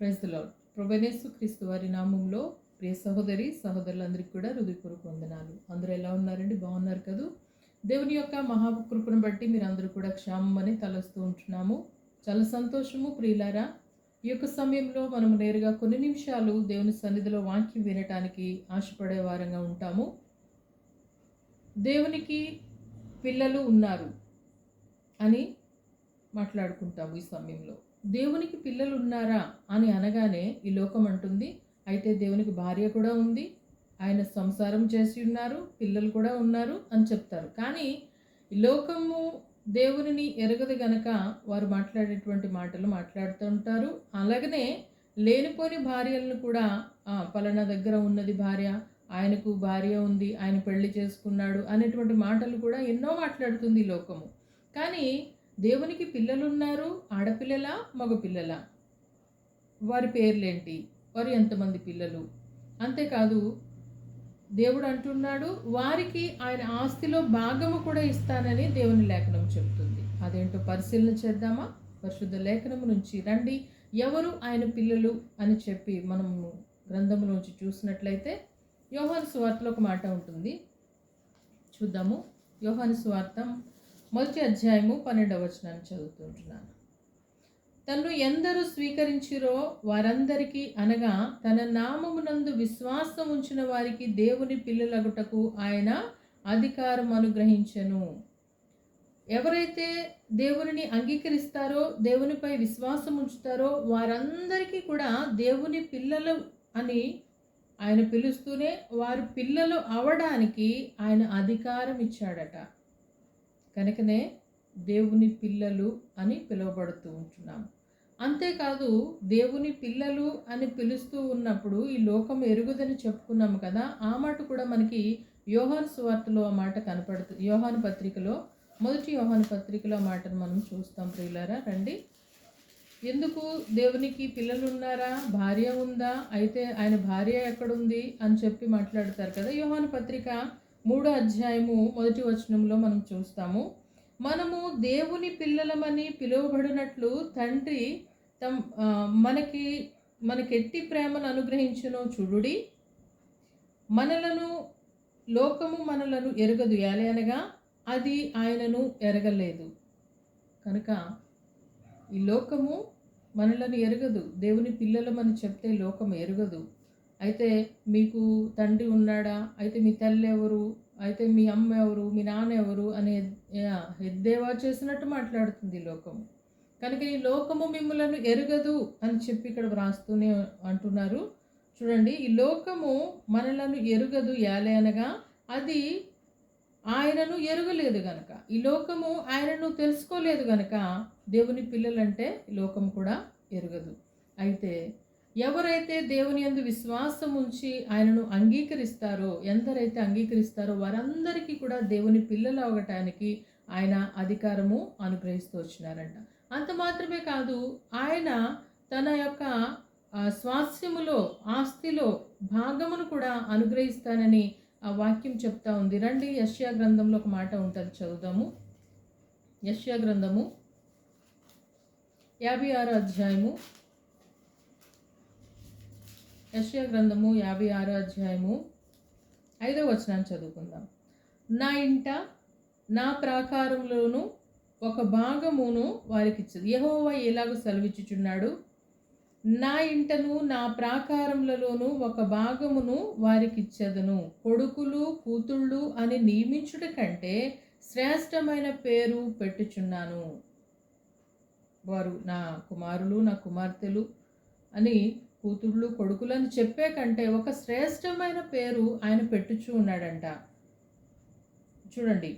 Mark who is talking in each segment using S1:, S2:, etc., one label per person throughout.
S1: ప్రైజ్లో ప్రభనేసు క్రీస్తు వారి నామంలో ప్రియ సహోదరి సహోదరులందరికీ కూడా హృదయపూర్వక వందనాలు. అందరూ ఎలా ఉన్నారండి? బాగున్నారు కదూ? దేవుని యొక్క మహాకృపను బట్టి మీరు అందరూ కూడా క్షామమని తలస్తూ ఉంటున్నాము. చాలా సంతోషము ప్రియులారా ఈ యొక్క సమయంలో మనం నేరుగా కొన్ని నిమిషాలు దేవుని సన్నిధిలో వాక్యం వినటానికి ఆశపడే వారంగా ఉంటాము. దేవునికి పిల్లలు ఉన్నారు అని మాట్లాడుకుంటాము ఈ సమయంలో. దేవునికి పిల్లలు ఉన్నారా అని అనగానే ఈ లోకం అంటుంది. అయితే దేవునికి భార్య కూడా ఉంది. ఆయన సంసారం చేసి ఉన్నారు పిల్లలు కూడా ఉన్నారు అని చెప్తారు. కానీ ఈ లోకము దేవునిని ఎరగదు గనక వారు మాట్లాడేటువంటి మాటలు మాట్లాడుతూ ఉంటారు. అలాగనే లేనిపోని భార్యలను కూడా పలానా దగ్గర ఉన్నది భార్య ఆయనకు భార్య ఉంది ఆయన పెళ్ళి చేసుకున్నాడు అనేటువంటి మాటలు కూడా ఎన్నో మాట్లాడుతుంది ఈ లోకము. కానీ దేవునికి పిల్లలున్నారు ఆడపిల్లలా మగపిల్లలా? వారి పేర్లేంటి? వారు ఎంతమంది పిల్లలు? అంతేకాదు దేవుడు అంటున్నాడు వారికి ఆయన ఆస్తిలో భాగము కూడా ఇస్తానని దేవుని లేఖనం చెబుతుంది. అదేంటో పరిశీలన చేద్దామా? పరిశుద్ధ లేఖనము నుంచి రండి. ఎవరు ఆయన పిల్లలు అని చెప్పి మనము గ్రంథంలోంచి చూసినట్లయితే యోహాను స్వార్తలో ఒక మాట ఉంటుంది. చూద్దాము. యోహాను స్వార్థం మొదటి అధ్యాయము పన్నెండవ వచనాన్ని చదువుతుంటున్నాను. తను ఎందరూ స్వీకరించిరో వారందరికీ అనగా తన నామమునందు విశ్వాసం ఉంచిన వారికి దేవుని పిల్లలగుటకు ఆయన అధికారం అనుగ్రహించను. ఎవరైతే దేవునిని అంగీకరిస్తారో దేవునిపై విశ్వాసం ఉంచుతారో వారందరికీ కూడా దేవుని పిల్లలు అని ఆయన పిలుస్తూనే వారు పిల్లలు అవడానికి ఆయన అధికారం ఇచ్చాడట. కనుకనే దేవుని పిల్లలు అని పిలువబడుతూ ఉంటున్నాం అంతేకాదు దేవుని పిల్లలు అని పిలుస్తూ ఉన్నప్పుడు ఈ లోకం ఎరుగుదని చెప్పుకున్నాము కదా ఆ మాట కూడా మనకి యోహాన్ సువార్తలో ఆ మాట కనపడుతుంది యోహాన్ పత్రికలో మొదటి యోహాన్ పత్రికలో ఆ మాటను మనం చూస్తాం ప్రియులారా రండి. ఎందుకు దేవునికి పిల్లలు ఉన్నారా భార్య ఉందా అయితే ఆయన భార్య ఎక్కడుంది అని చెప్పి మాట్లాడతారు కదా యోహాన్ పత్రిక మూడో అధ్యాయము మొదటి వచనంలో మనం చూస్తాము. మనము దేవుని పిల్లలమని పిలువబడినట్లు తండ్రి తమ్ మనకి మనకెట్టి ప్రేమను అనుగ్రహించునో చూడుడి. మనలను లోకము మనలను ఎరగదు. ఏలే అనగా అది ఆయనను ఎరగలేదు. కనుక ఈ లోకము మనలను ఎరగదు. దేవుని పిల్లలమని చెప్తే లోకం ఎరగదు. అయితే మీకు తండ్రి ఉన్నాడా? అయితే మీ తల్లి ఎవరు? అయితే మీ అమ్మ ఎవరు? మీ నాన్న ఎవరు? అనే ఎద్దేవా చేసినట్టు మాట్లాడుతుంది ఈ లోకము కనుక ఈ లోకము మిమ్మలను ఎరగదు అని చెప్పి ఇక్కడ వ్రాస్తూనే అంటున్నారు. చూడండి ఈ లోకము మనలను ఎరుగదు యాలే అనగా అది ఆయనను ఎరుగలేదు గనక. ఈ లోకము ఆయనను తెలుసుకోలేదు గనక దేవుని పిల్లలంటే లోకం కూడా ఎరుగదు. అయితే ఎవరైతే దేవుని ఎందు విశ్వాసం ఉంచి ఆయనను అంగీకరిస్తారో ఎందరైతే అంగీకరిస్తారో వారందరికీ కూడా దేవుని పిల్లలు అవ్వటానికి ఆయన అధికారము అనుగ్రహిస్తూ వచ్చినారంట. అంత మాత్రమే కాదు ఆయన తన యొక్క స్వాస్యములో స్వాస్థ్యములో ఆస్తిలో భాగమును కూడా అనుగ్రహిస్తానని ఆ వాక్యం చెప్తా ఉంది. రండి యష్యా గ్రంథంలో ఒక మాట ఉంటుంది చదువుదాము. యష్యా గ్రంథము యాభై ఆరో అధ్యాయము. యష్యా గ్రంథము యాభై ఆరో అధ్యాయము ఐదో వచనాన్ని చదువుకుందాం. నా ఇంట నా ప్రాకారంలోను ఒక భాగమును వారికి ఇచ్చదు ఎలాగో సెలవిచ్చుచున్నాడు? నా ఇంటను నా ప్రాకారములలోను ఒక భాగమును వారికి ఇచ్చదను కొడుకులు కూతుళ్ళు అని నియమించుట కంటే శ్రేష్టమైన పేరు పెట్టుచున్నాను. వారు నా కుమారులు నా కుమార్తెలు అని కూతుళ్ళు కొడుకులను చెప్పే కంటే ఒక శ్రేష్టమైన పేరు ఆయన పెట్టుచూ ఉన్నాడంట. చూడండి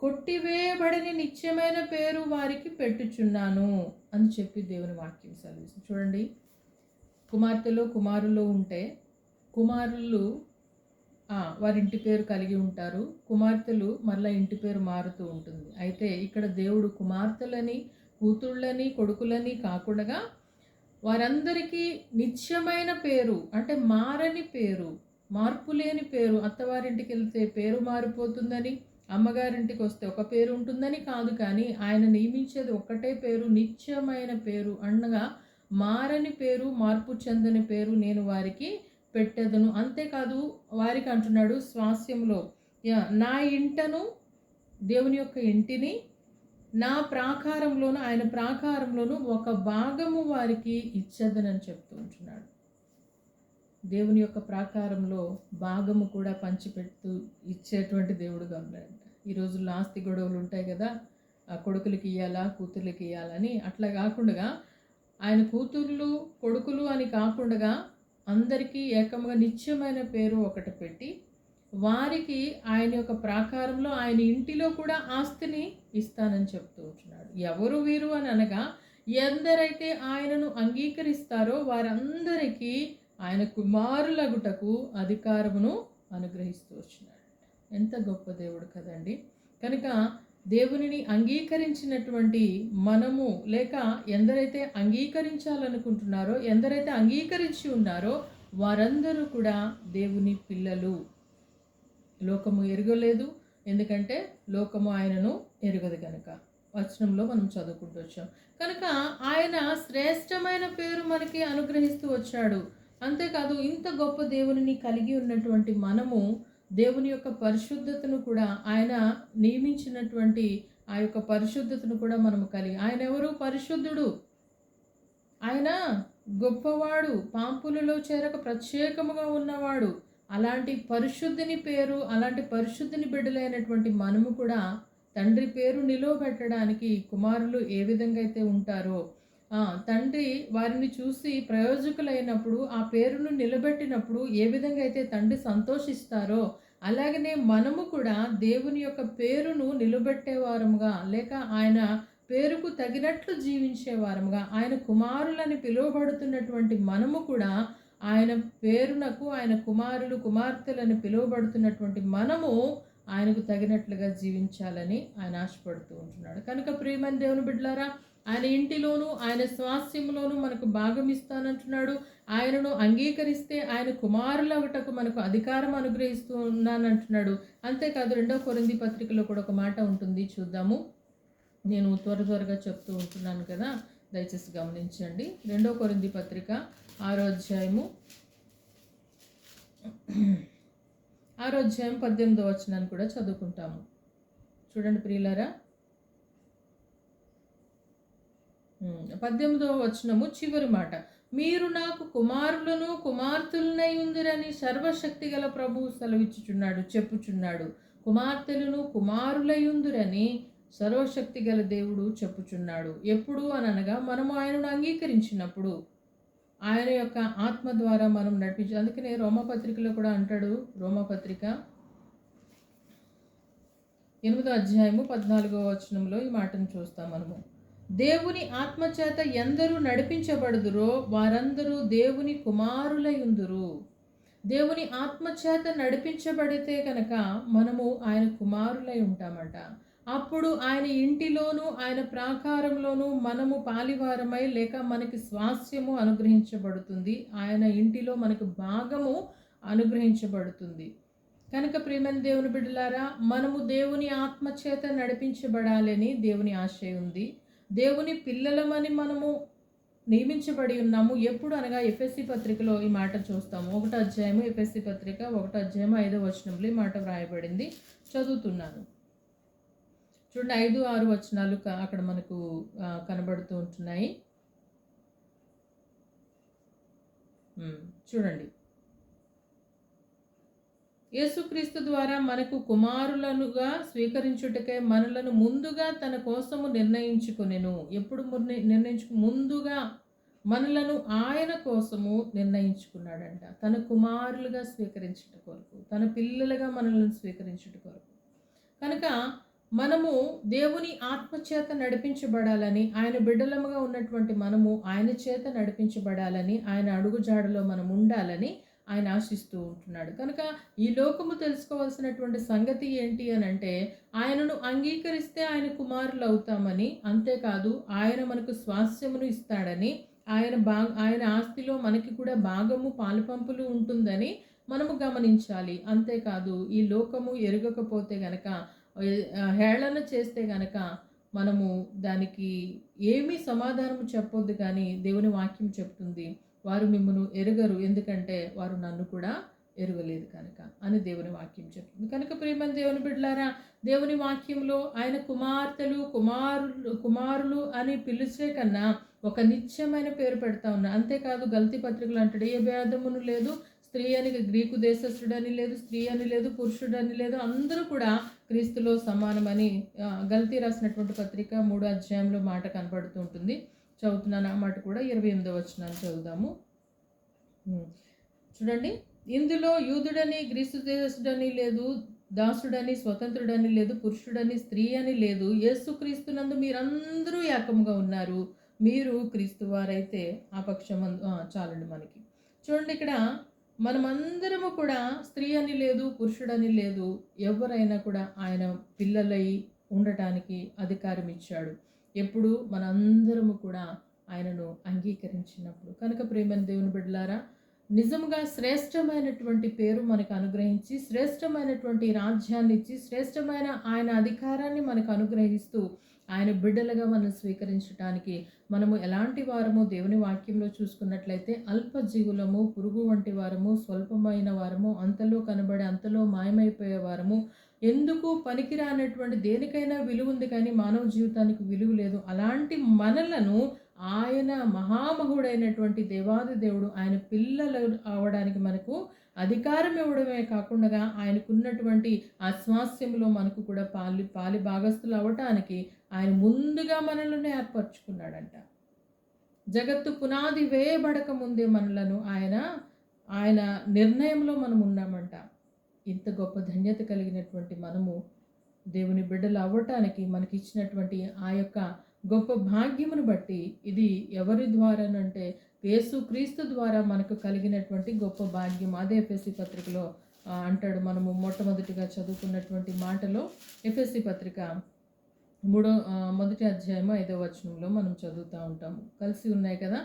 S1: కొట్టివేయబడిన నిత్యమైన పేరు వారికి పెట్టుచున్నాను అని చెప్పి దేవుని వాక్యం సెలవిస్తుంది. చూడండి కుమార్తెలు కుమారులు ఉంటే కుమారులు వారి ఇంటి పేరు కలిగి ఉంటారు. కుమార్తెలు మళ్ళీ ఇంటి పేరు మారుతూ ఉంటుంది. అయితే ఇక్కడ దేవుడు కుమార్తెలని కూతుళ్ళని కొడుకులని కాకుండా వారందరికీ నిత్యమైన పేరు అంటే మారని పేరు మార్పు లేని పేరు అత్తవారింటికి వెళ్తే పేరు మారిపోతుందని అమ్మగారింటికి వస్తే ఒక పేరు ఉంటుందని కాదు కానీ ఆయన నియమించేది ఒక్కటే పేరు నిత్యమైన పేరు అనగా మారని పేరు మార్పు చెందని పేరు నేను వారికి పెట్టెదను. అంతేకాదు వారికి అంటున్నాడు స్వాస్యంలో. యా, నా ఇంటను దేవుని యొక్క ఇంటిని నా ప్రాకారంలోను ఆయన ప్రాకారంలోను ఒక భాగము వారికి ఇచ్చదనని చెప్తూ ఉంటున్నాడు. దేవుని యొక్క ప్రాకారంలో భాగము కూడా పంచిపెడుతూ ఇచ్చేటువంటి దేవుడుగా ఉన్నాడంట ఈ రోజుల్లో ఆస్తి గొడవలు ఉంటాయి కదా ఆ కొడుకులకి ఇవ్వాలా కూతుర్లకి ఇవ్వాలని అట్లా కాకుండా ఆయన కూతుర్లు కొడుకులు అని కాకుండా అందరికీ ఏకముగా నిత్యమైన పేరు ఒకటి పెట్టి వారికి ఆయన యొక్క ప్రాకారంలో ఆయన ఇంటిలో కూడా ఆస్తిని ఇస్తానని చెప్తూ ఉంటున్నాడు. ఎవరు వీరు అని అనగా ఎందరైతే ఆయనను అంగీకరిస్తారో వారందరికీ ఆయన కుమారులగుటకు అధికారమును అనుగ్రహిస్తూ వచ్చినాడు. ఎంత గొప్ప దేవుడు కదండి. కనుక దేవునిని అంగీకరించినటువంటి మనము లేక ఎందరైతే అంగీకరించాలనుకుంటున్నారో ఎందరైతే అంగీకరించి ఉన్నారో వారందరూ కూడా దేవుని పిల్లలు. లోకము ఎరగలేదు ఎందుకంటే లోకము ఆయనను ఎరగదు కనుక వచనంలో మనం చదువుకుంటూ వచ్చాం. కనుక ఆయన శ్రేష్టమైన పేరు మనకి అనుగ్రహిస్తూ వచ్చాడు. అంతేకాదు ఇంత గొప్ప దేవుని కలిగి ఉన్నటువంటి మనము దేవుని యొక్క పరిశుద్ధతను కూడా ఆయన నియమించినటువంటి ఆ యొక్క పరిశుద్ధతను కూడా మనము కలిగి ఆయన ఎవరు? పరిశుద్ధుడు. ఆయన గొప్పవాడు పాంపులలో చేరక ప్రత్యేకముగా ఉన్నవాడు. అలాంటి పరిశుద్ధిని పేరు అలాంటి పరిశుద్ధిని బిడ్డలైనటువంటి మనము కూడా తండ్రి పేరు నిలువబెట్టడానికి కుమారులు ఏ విధంగా అయితే ఉంటారో తండ్రి వారిని చూసి ప్రయోజకులైనప్పుడు ఆ పేరును నిలబెట్టినప్పుడు ఏ విధంగా అయితే తండ్రి సంతోషిస్తారో అలాగనే మనము కూడా దేవుని యొక్క పేరును నిలబెట్టేవారముగా లేక ఆయన పేరుకు తగినట్లు జీవించేవారముగా ఆయన కుమారులని పిలువబడుతున్నటువంటి మనము కూడా ఆయన పేరునకు ఆయన కుమారులు కుమార్తెలను పిలువబడుతున్నటువంటి మనము ఆయనకు తగినట్లుగా జీవించాలని ఆయన ఆశపడుతూ ఉంటున్నాడు. కనుక ప్రేమని దేవుని బిడ్డలారా ఆయన ఇంటిలోనూ ఆయన స్వాస్థ్యంలోనూ మనకు భాగం ఇస్తానంటున్నాడు. ఆయనను అంగీకరిస్తే ఆయన కుమారులవటకు మనకు అధికారం అనుగ్రహిస్తూ ఉన్నానంటున్నాడు. అంతేకాదు రెండో కొరింది పత్రికలో కూడా ఒక మాట ఉంటుంది. చూద్దాము. నేను త్వర త్వరగా చెప్తూ ఉంటున్నాను కదా. దయచేసి గమనించండి. రెండో కొరింది పత్రిక ఆరో అధ్యాయము ఆరో అధ్యాయం పద్దెనిమిదో వచనాన్ని కూడా చదువుకుంటాము. చూడండి ప్రియులారా. పద్దెనిమిదవ వచనము చివరి మాట. మీరు నాకు కుమారులను కుమార్తెలనై ఉందిరని సర్వశక్తి గల ప్రభువు సెలవిచ్చుచున్నాడు చెప్పుచున్నాడు. కుమార్తెలను కుమారులై ఉందిరని సర్వశక్తి గల దేవుడు చెప్పుచున్నాడు. ఎప్పుడు అని అనగా మనము ఆయనను అంగీకరించినప్పుడు. ఆయన యొక్క ఆత్మ ద్వారా మనం నడిపించాలి. అందుకనే రోమపత్రికలో కూడా అంటాడు రోమపత్రిక. ఎనిమిదో అధ్యాయము పద్నాలుగో వచనంలో ఈ మాటను చూస్తాం మనము. దేవుని ఆత్మచేత ఎందరూ నడిపించబడుదురో వారందరూ దేవుని కుమారులై ఉందురు దేవుని ఆత్మచేత నడిపించబడితే కనుక మనము ఆయన కుమారులై ఉంటామట. అప్పుడు ఆయన ఇంటిలోనూ ఆయన ప్రాకారంలోనూ మనము పాలివారమై లేక మనకి స్వాస్థ్యము అనుగ్రహించబడుతుంది. ఆయన ఇంటిలో మనకు భాగము అనుగ్రహించబడుతుంది. కనుక ప్రేమన్ దేవుని బిడ్డలారా మనము దేవుని ఆత్మచేత నడిపించబడాలని దేవుని ఆశయం ఉంది. దేవుని పిల్లలమని మనము నియమించబడి ఉన్నాము. ఎప్పుడు అనగా ఎఫ్ఎస్సి పత్రికలో ఈ మాట చూస్తాము. ఒకటో అధ్యాయము ఎఫ్ఎస్సి పత్రిక ఒకటో అధ్యాయం ఐదో వచనంలో ఈ మాట వ్రాయబడింది. చదువుతున్నాను. చూడండి ఐదు ఆరు వచనాలు అక్కడ మనకు కనబడుతూ ఉంటున్నాయి. చూడండి. యేసుక్రీస్తు ద్వారా మనకు కుమారులనుగా స్వీకరించుటకే మనలను ముందుగా తన కోసము నిర్ణయించుకునేను. ఎప్పుడు ముర్ని- నిర్ణయించు ముందుగా మనలను ఆయన కోసము నిర్ణయించుకున్నాడంట. తన కుమారులుగా స్వీకరించుట కొరకు తన పిల్లలుగా మనలను స్వీకరించుట కొరకు. కనుక మనము దేవుని ఆత్మచేత నడిపించబడాలని ఆయన బిడ్డలముగా ఉన్నటువంటి మనము ఆయన చేత నడిపించబడాలని ఆయన అడుగుజాడలో మనం ఉండాలని ఆయన ఆశిస్తూ ఉంటున్నాడు. కనుక ఈ లోకము తెలుసుకోవాల్సినటువంటి సంగతి ఏంటి అని అంటే ఆయనను అంగీకరిస్తే ఆయన కుమారులు అవుతామని అంతేకాదు ఆయన మనకు స్వాస్థ్యమును ఇస్తాడని ఆయన బా ఆయన ఆస్తిలో మనకి కూడా భాగము పాలుపంపులు ఉంటుందని మనము గమనించాలి. అంతేకాదు ఈ లోకము ఎరగకపోతే గనక హేళన చేస్తే గనక మనము దానికి ఏమీ సమాధానం చెప్పొద్దు కానీ దేవుని వాక్యం చెప్తుంది. వారు మిమ్మల్ని ఎరగరు. ఎందుకంటే వారు నన్ను కూడా ఎరగలేదు కనుక అని దేవుని వాక్యం చెప్తుంది. కనుక ప్రియమైన దేవుని బిడ్డలారా దేవుని వాక్యంలో ఆయన కుమార్తెలు కుమారులు కుమారులు అని పిలిచే కన్నా ఒక నిత్యమైన పేరు పెడతా ఉన్నా. అంతేకాదు గల్తీ పత్రికలు అంటాడు ఏ భేదమును లేదు స్త్రీ అని గ్రీకు దేశస్థుడని లేదు స్త్రీ అని లేదు పురుషుడని లేదు అందరూ కూడా క్రీస్తులో సమానమని గల్తీ రాసినటువంటి పత్రిక మూడో అధ్యాయంలో మాట కనపడుతూ ఉంటుంది. చదువుతున్నాను ఆ మాట కూడా ఇరవై ఎనిమిదో వచ్చినాను చదువుదాము. చూడండి ఇందులో యూదుడని గ్రీసు దేశుడని లేదు దాసుడని స్వతంత్రుడని లేదు పురుషుడని స్త్రీ అని లేదు యేసుక్రీస్తునందు మీరందరూ ఏకముగా ఉన్నారు. మీరు క్రీస్తు వారైతే ఆ పక్షం చాలండి మనకి. చూడండి ఇక్కడ మనమందరము కూడా స్త్రీ అని లేదు పురుషుడని లేదు ఎవరైనా కూడా ఆయన పిల్లలై ఉండటానికి అధికారం ఇచ్చాడు. ఎప్పుడు మనందరము కూడా ఆయనను అంగీకరించినప్పుడు. కనుక ప్రేమని దేవుని బిడ్డలారా నిజంగా శ్రేష్టమైనటువంటి పేరు మనకు అనుగ్రహించి శ్రేష్టమైనటువంటి రాజ్యాన్ని ఇచ్చి శ్రేష్టమైన ఆయన అధికారాన్ని మనకు అనుగ్రహిస్తూ ఆయన బిడ్డలుగా మనం స్వీకరించడానికి మనము ఎలాంటి వారము దేవుని వాక్యంలో చూసుకున్నట్లయితే అల్ప జీవులము పురుగు వంటి వారము స్వల్పమైన వారము అంతలో కనబడే అంతలో మాయమైపోయే వారము. ఎందుకు పనికిరానటువంటి దేనికైనా విలువ ఉంది కానీ మానవ జీవితానికి విలువ లేదు. అలాంటి మనలను ఆయన మహామహుడైనటువంటి దేవాది దేవుడు ఆయన పిల్లలు అవడానికి మనకు అధికారం ఇవ్వడమే కాకుండా ఆయనకున్నటువంటి ఆ స్వాస్థ్యంలో మనకు కూడా పాలి పాలి భాగస్థులు అవ్వటానికి ఆయన ముందుగా మనలను ఏర్పరచుకున్నాడంట. జగత్తు పునాది వేయబడక ముందే మనలను ఆయన ఆయన నిర్ణయంలో మనం ఉన్నామంట. ఇంత గొప్ప ధన్యత కలిగినటువంటి మనము దేవుని బిడ్డలు అవ్వటానికి మనకి ఇచ్చినటువంటి ఆ యొక్క గొప్ప భాగ్యమును బట్టి ఇది ఎవరి ద్వారానంటే యేసు క్రీస్తు ద్వారా మనకు కలిగినటువంటి గొప్ప భాగ్యం. అదే ఎఫ్ఎస్సి పత్రికలో అంటాడు మనము మొట్టమొదటిగా చదువుకున్నటువంటి మాటలో. ఎఫ్ఎస్సి పత్రిక మూడో మొదటి అధ్యాయము ఐదో వచనంలో మనం చదువుతూ ఉంటాము. కలిసి ఉన్నాయి కదా?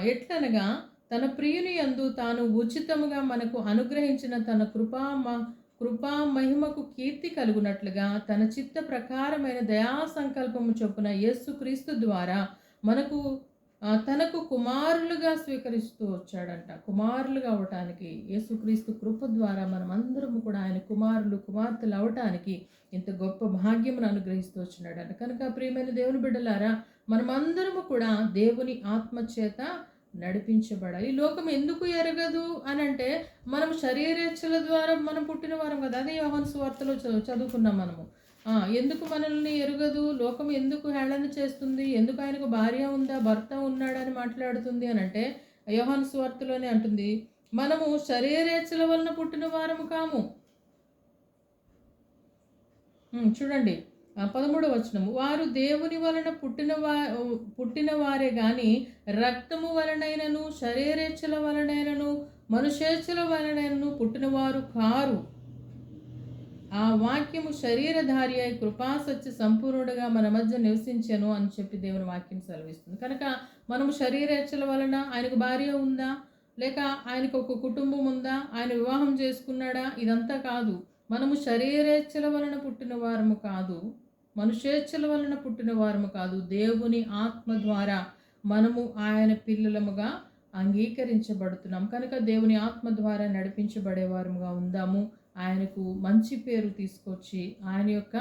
S1: ఎట్లనగా తన ప్రియుని యందు తాను ఉచితముగా మనకు అనుగ్రహించిన తన కృపా మ- కృపా మహిమకు కీర్తి కలుగునట్లుగా తన చిత్త ప్రకారమైన దయా సంకల్పము చొప్పున యేసు క్రీస్తు ద్వారా మనకు తనకు కుమారులుగా స్వీకరిస్తూ వచ్చాడంట. కుమారులుగా అవటానికి యేసుక్రీస్తు కృప ద్వారా మనం అందరం కూడా ఆయన కుమారులు కుమార్తెలు అవటానికి ఇంత గొప్ప భాగ్యమును అనుగ్రహిస్తూ వచ్చినాడంట. కనుక ప్రియమైన దేవుని బిడ్డలారా మనమందరము కూడా దేవుని ఆత్మ చేత నడిపించబడాలి. ఈ లోకం ఎందుకు ఎరగదు అని అంటే మనం శరీరేచ్ఛల ద్వారా మనం పుట్టిన వారం కదా. అదే యోహన్ సువార్తలో చ- చదువుకున్నాం మనము. ఎందుకు మనల్ని ఎరగదు? లోకం ఎందుకు హేళన చేస్తుంది? ఎందుకు ఆయనకు భార్య ఉందా భర్త ఉన్నాడని మాట్లాడుతుంది అని అంటే యోహన్ స్వార్థలోనే అంటుంది మనము శరీరేచ్ఛల వలన పుట్టిన వారము కాము. చూడండి పదమూడవ వచనము. వారు దేవుని వలన పుట్టిన వా పుట్టిన వారే కానీ రక్తము వలనైనను శరీరేచ్ఛల వలనైనను మనుషేచ్ఛల వలనైనను పుట్టినవారు కారు. ఆ వాక్యము శరీరధారి అయి కృపాసత్య సంపూర్ణుడుగా మన మధ్య నివసించను అని చెప్పి దేవుని వాక్యం సెలవిస్తుంది. కనుక మనము శరీరేచ్ఛల వలన ఆయనకు భార్య ఉందా? లేక ఆయనకు ఒక కుటుంబం ఉందా? ఆయన వివాహం చేసుకున్నాడా? ఇదంతా కాదు. మనము శరీరేచ్ఛల వలన పుట్టిన వారము కాదు. మనుషేచ్ఛల వలన పుట్టిన వారము కాదు. దేవుని ఆత్మ ద్వారా మనము ఆయన పిల్లలముగా అంగీకరించబడుతున్నాం. కనుక దేవుని ఆత్మ ద్వారా నడిపించబడేవారముగా ఉందాము. ఆయనకు మంచి పేరు తీసుకొచ్చి ఆయన యొక్క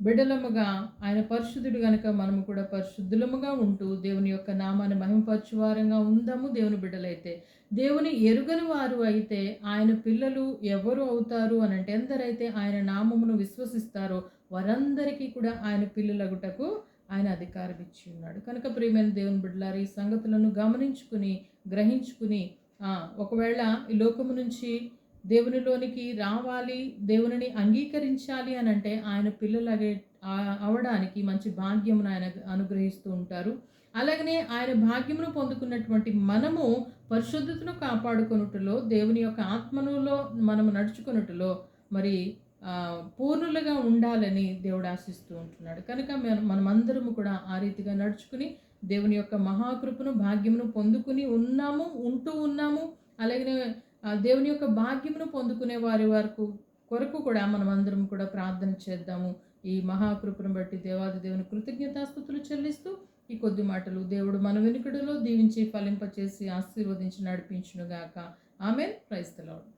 S1: బిడలముగా ఆయన పరిశుద్ధుడు గనుక మనము కూడా పరిశుద్ధులముగా ఉంటూ దేవుని యొక్క నామాన్ని మహిమపరచువారంగా ఉందాము దేవుని బిడ్డలైతే. దేవుని ఎరుగని వారు అయితే ఆయన పిల్లలు ఎవరు అవుతారు అని అంటే ఎందరైతే ఆయన నామమును విశ్వసిస్తారో వారందరికీ కూడా ఆయన పిల్లలగుటకు ఆయన అధికారం ఇచ్చి ఉన్నాడు. కనుక ప్రియమైన దేవుని బిడ్డలారు ఈ సంగతులను గమనించుకుని గ్రహించుకుని ఒకవేళ ఈ లోకము నుంచి దేవునిలోనికి రావాలి దేవునిని అంగీకరించాలి అని అంటే ఆయన పిల్లలగే అవడానికి మంచి భాగ్యమును ఆయన అనుగ్రహిస్తూ ఉంటారు. అలాగనే ఆయన భాగ్యమును పొందుకున్నటువంటి మనము పరిశుద్ధతను కాపాడుకొనుటలో దేవుని యొక్క ఆత్మనులో మనము నడుచుకొనుటలో మరి పూర్ణులుగా ఉండాలని దేవుడు ఆశిస్తూ ఉంటున్నాడు. కనుక మనమందరము కూడా ఆ రీతిగా నడుచుకుని దేవుని యొక్క మహాకృపను భాగ్యమును పొందుకుని ఉన్నాము ఉంటూ ఉన్నాము. అలాగనే దేవుని యొక్క భాగ్యమును పొందుకునే వారి వరకు కొరకు కూడా మనం అందరం కూడా ప్రార్థన చేద్దాము. ఈ మహాకృపను బట్టి దేవాది దేవుని కృతజ్ఞతాస్థుతులు చెల్లిస్తూ ఈ కొద్ది మాటలు దేవుడు మన వెనుకడులో దీవించి ఫలింపచేసి ఆశీర్వదించి నడిపించునుగాక. ఆమెన్. క్రైస్తలాడు